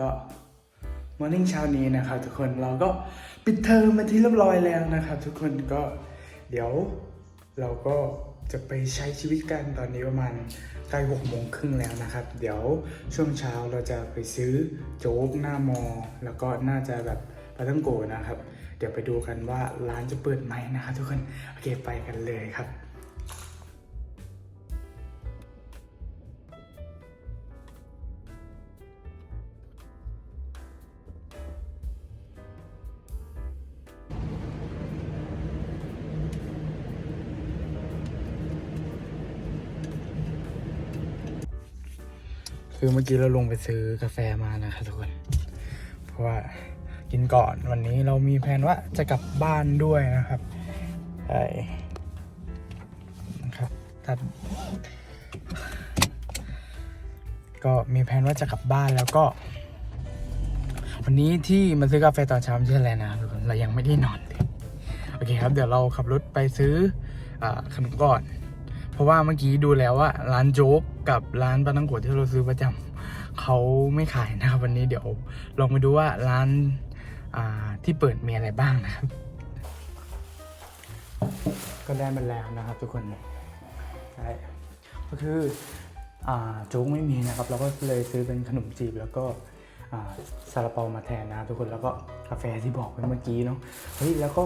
ก็มอร์นิ่งเช้านี้นะครับทุกคนเราก็ปิดเทอมมาที่เรียบร้อยแล้วนะครับ ทุกคนก็เดี๋ยวเราก็จะไปใช้ชีวิตกันตอนนี้ประมาณใกล้หกโมงครึ่งแล้วนะครับ เดี๋ยวช่วงเช้าเราจะไปซื้อโจ๊กหน้ามอ แล้วก็น่าจะแบบปาตั้งโกนะครับ เดี๋ยวไปดูกันว่าร้านจะเปิดไหมนะครับทุกคน โอเคไปกันเลยครับ คือเมื่อกี้เราลงไปซื้อกาแฟมานะครับทุกคน เพราะว่ากินก่อนวันนี้เรามีแผนว่าจะกลับบ้านด้วยนะครับใช่นะครับตัดก็มีแผนว่าจะกลับบ้านแล้วก็ วันนี้ที่มาซื้อกาแฟตอนเช้าไม่ใช่อะไรนะทุกคนเรายังไม่ได้นอนเลยโอเคครับ เดี๋ยวเราขับรถไปซื้ออขนมก่อน เพราะว่าเมื่อกี้ดูแล้วว่าร้านโจ๊ก กับร้านปาตังโกะที่เราซื้อประจำเขาไม่ขายนะครับ วันนี้เดี๋ยวลองไปดูว่าร้านอ่าที่เปิดมีอะไรบ้างนะครับ ก็ได้มาแล้วนะครับ ทุกคนใช่ก็คืออ่าโจ๊กไม่มีนะครับ เราก็เลยซื้อเป็นขนมจีบแล้วก็อ่าซาลาเปามาแทนนะทุกคนแล้วก็กาแฟที่บอกไปเมื่อกี้เนาะเฮ้ยแล้วก็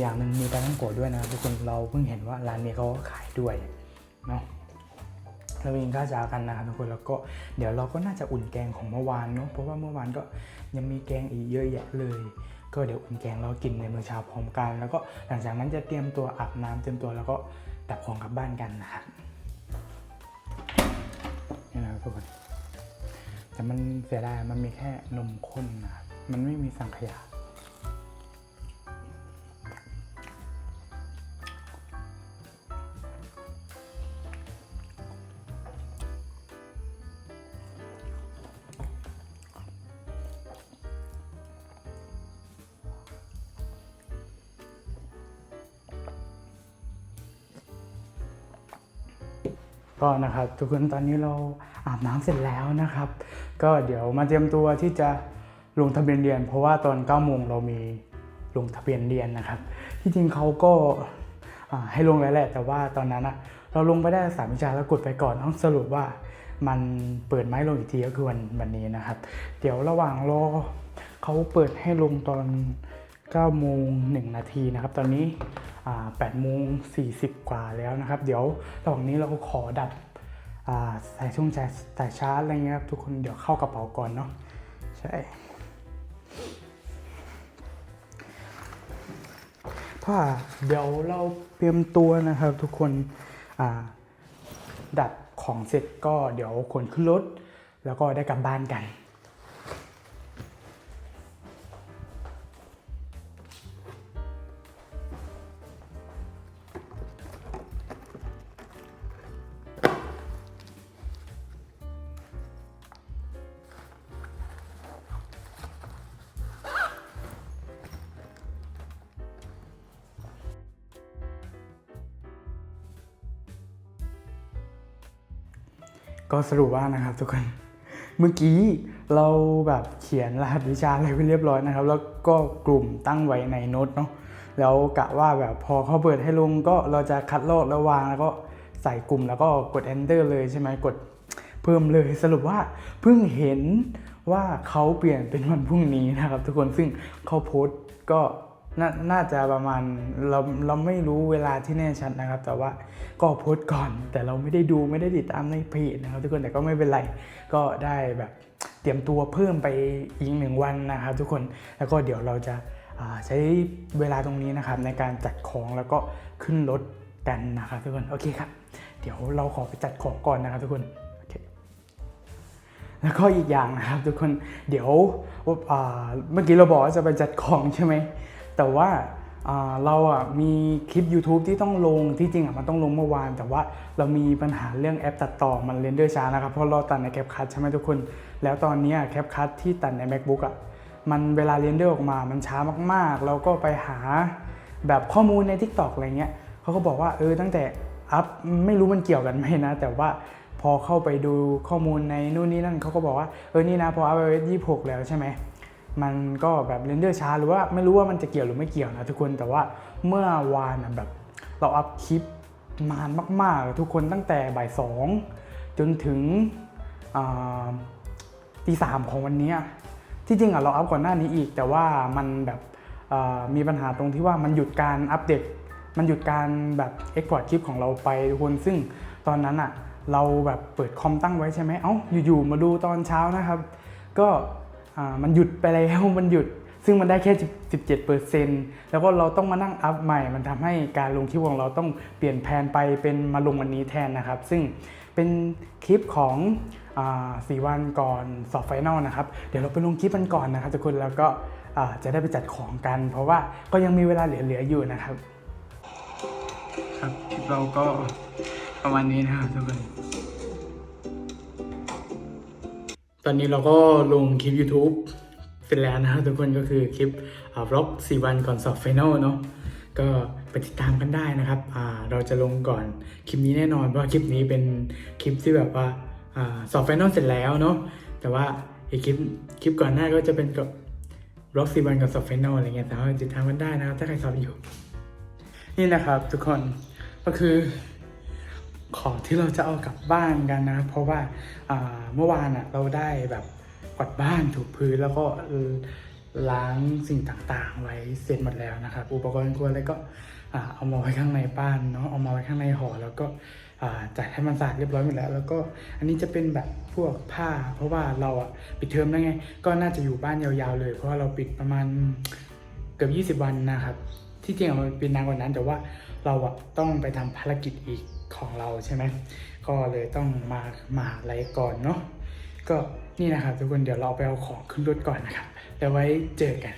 อย่างหนึ่งมีปาตังโกะด้วยนะทุกคนเราเพิ่งเห็นว่าร้านนี้เขาก็ขายด้วยเนาะ เราเองก็จะกันนะครับทุกคนแล้วก็เดี๋ยวเราก็น่าจะอุ่นแกงของเมื่อวานเนาะเพราะว่าเมื่อวานก็ยังมีแกงอีกเยอะแยะเลย ก็เดี๋ยวอุ่นแกงเรากินในมื้อเช้าพร้อมกัน แล้วก็หลังจากนั้นจะเตรียมตัวอาบน้ำเตรียมตัวแล้วก็ดับของกลับบ้านกันนะครับนี่นะครับทุกคนแต่มันเสียดายมันมีแค่นมข้นนะมันไม่มีสังขยา ก็นะครับทุกคนตอนนี้เราอาบน้ำเสร็จแล้วนะครับ ก็เดี๋ยวมาเตรียมตัวที่จะลงทะเบียนเรียน เพราะว่าตอน9โมงเรามีลงทะเบียนเรียนนะครับ ที่จริงเขาก็ให้ลงแล้วแหละ แต่ว่าตอนนั้นอะเราลงไปได้สามวิชาแล้วกดไปก่อนต้องสรุปว่ามันเปิดไม้ลงอีกทีก็คือวันวันนี้นะครับ เดี๋ยวระหว่างรอเขาเปิดให้ลงตอน9โมง1นาทีนะครับ ตอนนี้ 8โมง40 กว่าแล้วนะครับ เดี๋ยวระหว่างนี้เราขอดับสายช่วงสายชาร์จอะไรเงี้ยครับทุกคนเดี๋ยวเข้ากระเป๋าก่อนเนาะใช่เพราะว่าเดี๋ยวเราเตรียมตัวนะครับทุกคนดับของเสร็จก็เดี๋ยวขนขึ้นรถ แล้วก็ได้กลับบ้านกัน ก็สรุปว่านะครับทุกคนเมื่อกี้เราแบบเขียนรหัสวิชาอะไรไปเรียบร้อยนะครับ แล้วก็กลุ่มตั้งไว้ในโน้ตเนาะแล้วกะว่าแบบพอเขาเปิดให้ลงก็เราจะคัดลอกแล้ววางแล้วก็ใส่กลุ่มแล้วก็กด enter เลยใช่ไหมกดเพิ่มเลยสรุปว่าเพิ่งเห็นว่าเขาเปลี่ยนเป็นวันพรุ่งนี้นะครับ ทุกคนซึ่งเขาโพสต์ก็ นน่าจะประมาณเราเราไม่รู้เวลาที่แน่ชัดนะครับ แต่ว่าก็โพสต์ก่อน แต่เราไม่ได้ดูไม่ได้ติดตามในเพจนะครับ ทุกคนแต่ก็ไม่เป็นไรก็ได้แบบเตรียมตัวเพิ่มไปอีกหนึ่งวันนะครับ ทุกคนแล้วก็เดี๋ยวเราจะาใช้เวลาตรงนี้นะครับ ในการจัดของแล้วก็ขึ้นรถกันนะครับทุกคนโอเคครับ เดี๋ยวเราขอไปจัดของก่อนนะครับ ทุกคนโอเคแล้วก็อีกอย่างนะครับ ทุกคนเดี๋ยวเมื่อกี้เราบอกว่าจะไปจัดของใช่ไหม แต่ว่าเราอะมีคลิป YouTube ที่ต้องลงที่จริงอะมันต้องลงเมื่อวาน แต่ว่าเรามีปัญหาเรื่องแอปตัดต่อมันเรนเดอร์ช้านะครับเพราะเราตัดในแคปคัทใช่ไหมทุกคน แล้วตอนนี้แคปคัทที่ตัดใน macbook อะมันเวลาเรนเดอร์ออกมามันช้ามากๆ เราก็ไปหาแบบข้อมูลใน TikTok อะไรเงี้ยเขาก็บอกว่าเออตั้งแต่อัพไม่รู้มันเกี่ยวกันไหมนะ แต่ว่าพอเข้าไปดูข้อมูลในนู่นนี่นั่นเขาก็บอกว่าเออนี่นะพอ iOS 26แล้วใช่ไหม มันก็แบบเรนเดอร์ช้าหรือว่าไม่รู้ว่ามันจะเกี่ยวหรือไม่เกี่ยวนะทุกคนแต่ว่าเมื่อวานนะแบบเราอัพคลิปนานมากๆ ทุกคนตั้งแต่บ่ายสองจนถึงตีสามของวันนี้ที่จริงอะเราอัพก่อนหน้านี้อีก แต่ว่ามันแบบมีปัญหาตรงที่ว่ามันหยุดการอัปเดต มันหยุดการแบบเอ็กพอร์ตคลิปของเราไปทุกคนซึ่งตอนนั้นอะเราแบบเปิดคอมตั้งไว้ใช่ไหมเอ้าอยู่ๆมาดูตอนเช้านะครับ ก็ มันหยุดไปแล้วมันหยุด ซึ่งมันได้แค่ 17%แล้วก็เราต้องมานั่งอัพใหม่ มันทำให้การลงคลิปของเราต้องเปลี่ยนแผนไปเป็นมาลงวันนี้แทนนะครับ ซึ่งเป็นคลิปของอสี่วันก่อนสอบไฟนอลนะครับ เดี๋ยวเราไปลงคลิปกันก่อนนะครับทุกคนแล้วก็จะได้ไปจัดของกัน เพราะว่าก็ยังมีเวลาเหลือๆอยู่นะครับ ครับคลิปเราก็ประมาณนี้นะครับทุกคน ตอนนี้เราก็ลงคลิป YouTube เสร็จแล้วนะครับทุกคนก็คือคลิปบล็อก 4 วันก่อนสอบไฟนลเนาะก็ไปติดตามกันได้นะครับอ่าเราจะลงก่อนคลิปนี้แน่นอนเพราะว่าคลิปนี้เป็นคลิปที่แบบว่าอาสอบไฟนอลเสร็จแล้วเนาะแต่ว่าอีกคลิปคลิปก่อนหน้าก็จะเป็นกับบล็อก4วันก่อนสอบไฟนอลอะไรเงี้ยแต่ว่าติดตามกันได้นะครับถ้าใครสอบอยู่ นี่นะครับทุกคนก็คือ ของที่เราจะเอากลับบ้านกันนะเพราะว่าเมื่อวานอะเราได้แบบกวาดบ้านถูพื้นแล้วก็ล้างสิ่งต่างๆ ไว้เสร็จหมดแล้วนะครับ อุปกรณ์ครัวอะไรก็เอามาไว้ข้างในบ้านเนาะเอามาไว้ข้างในหอแล้วก็จัดให้มันสะอาดเรียบร้อยหมดแล้ว แล้วก็อันนี้จะเป็นแบบพวกผ้า เพราะว่าเราอะปิดเทอมแล้วไง ก็น่าจะอยู่บ้านยาวๆเลย เพราะว่าเราปิดประมาณเกือบ20 วันนะครับ ที่จริงมันเป็นนานกว่านั้นแต่ว่าเราอะต้องไปทำภารกิจอีก ของเราใช่ไหมก็เลยต้องมามาหาลัยก่อนเนาะก็นี่นะครับทุกคนเดี๋ยวเราไปเอาของขึ้นรถก่อนนะครับแล้วไว้เจอกัน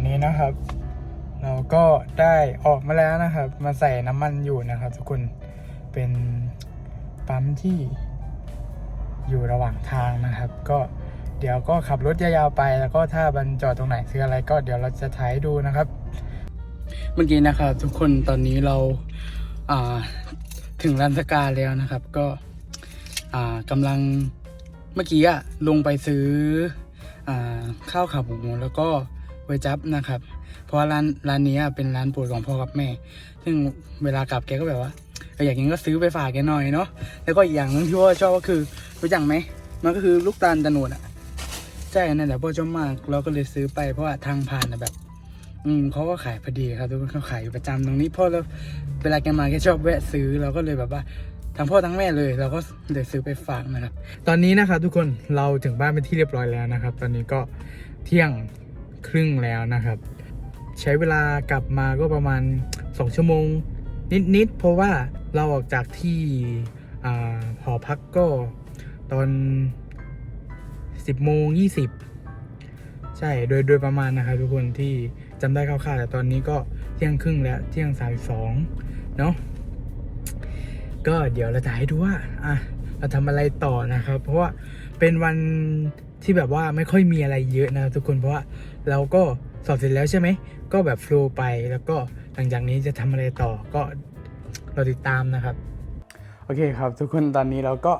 นนี้นะครับ เราก็ได้ออกมาแล้วนะครับ มาใส่น้ำมันอยู่นะครับทุกคนเป็นปั๊มที่อยู่ระหว่างทางนะครับ ก็เดี๋ยวก็ขับรถยาวๆไป แล้วก็ถ้ามันจอดตรงไหนซื้ออะไรก็เดี๋ยวเราจะถ่ายดูนะครับ เมื่อกี้นะครับ ทุกคนตอนนี้เราอ่าถึงรันสกาแล้วนะครับ ก็อ่ากำลังเมื่อกี้อะลงไปซื้ออ่าข้าวขาหมูแล้วก็ เวจับนะครับ เพราะร้านร้านนี้เป็นร้านโปรดของพ่อกับแม่ ซึ่งเวลากลับแกก็แบบว่าอยากกินก็ซื้อไปฝากแกหน่อยเนาะแล้วก็อีกอย่างนึงที่พ่อชอบก็คือรู้จักไหมมันก็คือลูกตาลตะโนดอะใช่นั่นแหละพ่อชอบมากเราก็เลยซื้อไปเพราะว่าทางผ่านอะแบบ อืมเขาก็ขายพอดีครับทุกคนเขาขายอยู่ประจำตรงนี้พ่อแล้วเวลาแกมาแกชอบแวะซื้อเราก็เลยแบบว่าทั้งพ่อทั้งแม่เลยเราก็เลยซื้อไปฝากนะครับ ตอนนี้นะครับทุกคนเราถึงบ้านเป็นที่เรียบร้อยแล้วนะครับ ตอนนี้ก็เที่ยง ครึ่งแล้วนะครับ ใช้เวลากลับมาก็ประมาณ 2 ชั่วโมง นิดๆเพราะว่าเราออกจากที่หอพักก็ตอน 10โมง20 ใช่โดยโดยประมาณนะครับทุกคนที่จำได้คร่าวๆแต่ตอนนี้ก็เที่ยงครึ่งแล้วเที่ยงสามสองเนาะก็เดี๋ยวเราจะให้ดูว่าอะเราทำอะไรต่อนะครับ เพราะว่าเป็นวัน ที่แบบว่าไม่ค่อยมีอะไรเยอะนะทุกคนเพราะว่าเราก็สอบเสร็จแล้วใช่ไหมก็แบบฟลว์ไปแล้วก็หลังจากนี้จะทำอะไรต่อก็เราติดตามนะครับ โอเคครับทุกคนตอนนี้เราก็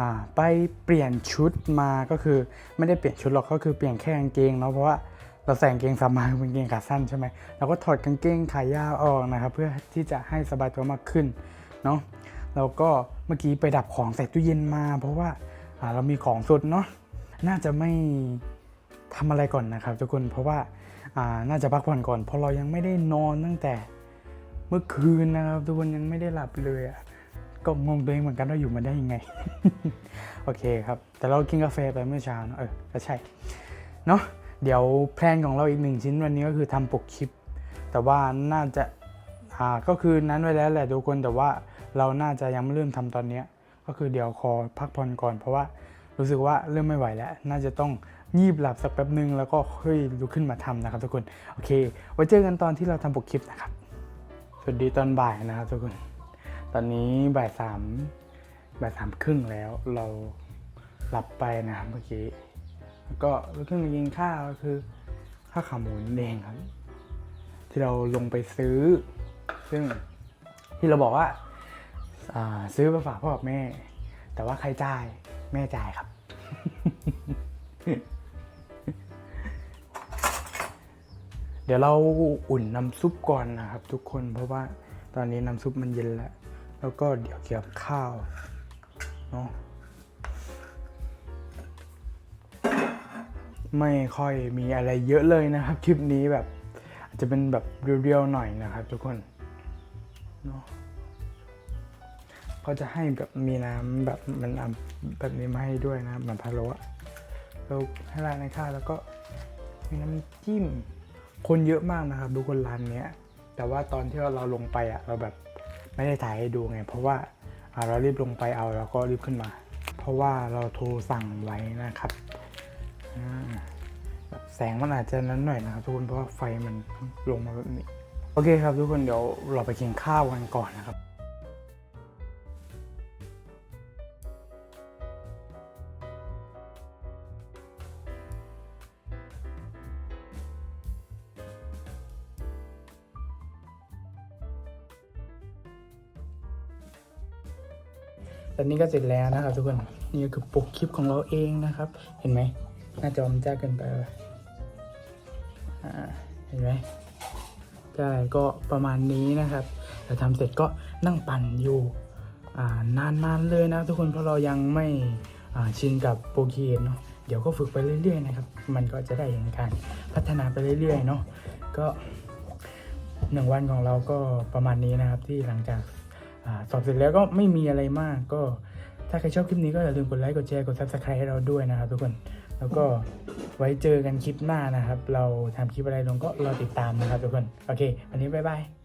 อ่าไปเปลี่ยนชุดมาก็คือไม่ได้เปลี่ยนชุดหรอกก็คือเปลี่ยนแค่กางเกงเนาะเพราะว่าเราใส่กางเกงสามมาเป็นกางเกงขาสั้นใช่ไหมเราก็ถอดกางเกงขายาวออกนะครับเพื่อที่จะให้สบายตัวมากขึ้นเนาะแล้วก็เมื่อกี้ไปดับของใส่ตู้เย็นมา เพราะว่าอ่าเรามีของสดเนาะ น่าจะไม่ทำอะไรก่อนนะครับทุกคนเพราะว่าาน่าจะพักผ่อนก่อน เพราะเรายังไม่ได้นอนตั้งแต่เมื่อคืนนะครับ ทุกคนยังไม่ได้หลับเลยอะก็งงตัวเองเหมือนกันว่าอยู่มาได้ยังไง โอเคครับ แต่เรากินกาแฟไปเมื่อเช้าเนอะเออก็ใช่เนาะเดี๋ยวแพลนของเราอีกหนึ่งชิ้นวันนี้ก็คือทำปกคลิป แต่ว่าน่าจะอ่าก็คือนั้นไว้แล้วแหละทุกคนแต่ว่าเราน่าจะยังไม่เริ่มทำตอนเนี้ยก็คือเดี๋ยวขอพักผ่อนก่อนเพราะว่า รู้สึกว่าเริ่มไม่ไหวแล้ว น่าจะต้องงีบหลับสักแป๊บหนึ่งแล้วก็ค่อยลุกขึ้นมาทำนะครับทุกคน โอเค ไว้เจอกันตอนที่เราทำปกคลิปนะครับ สวัสดีตอนบ่ายนะครับทุกคน ตอนนี้บ่ายสามบ่ายสามครึ่งแล้วเราหลับไปนะครับเมื่อกี้แล้วก็ลุกขึ้นมากินข้าวคือข้าวขาหมูนเองครับ ที่เราลงไปซื้อ ซึ่งที่เราบอกว่าอ่าซื้อมาฝากพ่อกับแม่ แต่ว่าใครจ่าย แม่จ่ายครับ เดี๋ยวเราอุ่นน้ำซุปก่อนนะครับ ทุกคนเพราะว่าตอนนี้น้ำซุปมันเย็นแล้ว แล้วก็เดี๋ยวเกี่ยวกับข้าวเนาะไม่ค่อยมีอะไรเยอะเลยนะครับ คลิปนี้แบบ อาจจะเป็นแบบเรียวๆหน่อยนะครับ ทุกคนเนาะ เขาจะให้แบบมีน้ำแบบมันแบบนี้มาให้ด้วยนะเหมือนพะโล้อะแล้วให้ราดในข้าวแล้วก็มีน้ำจิ้มคนเยอะมากนะครับทุกคนร้านเนี้ย แต่ว่าตอนที่เราลงไปอะเราแบบไม่ได้ถ่ายให้ดูไง เพราะว่าเรารีบลงไปเอาแล้วก็รีบขึ้นมา เพราะว่าเราโทรสั่งไว้นะครับอ่าแบบแสงมันอาจจะนั้นหน่อยนะครับทุกคนเพราะว่าไฟมันลงมาแบบนี้ โอเคครับทุกคนเดี๋ยวเราไปกินข้าวกันก่อนนะครับ ตอนนี้ก็เสร็จแล้วนะครับ ทุกคน นี่ก็คือปกคลิปของเราเองนะครับ เห็นไหมหน้าจอมันจ้าเกินไปเห็นไหมใช่ก็ประมาณนี้นะครับแต่ทำเสร็จก็นั่งปั่นอยู่นานๆเลยนะทุกคนเพราะเรายังไม่ชินกับโปรเกรสเนาะเดี๋ยวก็ฝึกไปเรื่อยๆนะครับ มันก็จะได้เห็นการพัฒนาไปเรื่อยๆเนาะก็หนึ่งวันของเราก็ประมาณนี้นะครับที่หลังจาก สอบเสร็จแล้วก็ไม่มีอะไรมากก็ ถ้าใครชอบคลิปนี้ก็อย่าลืมกดไลค์กดแชร์กด subscribe ให้เราด้วยนะครับทุกคนแล้วก็ไว้เจอกันคลิปหน้านะครับ เราทำคลิปอะไรลงก็รอติดตามนะครับทุกคน โอเค วันนี้บ๊ายบาย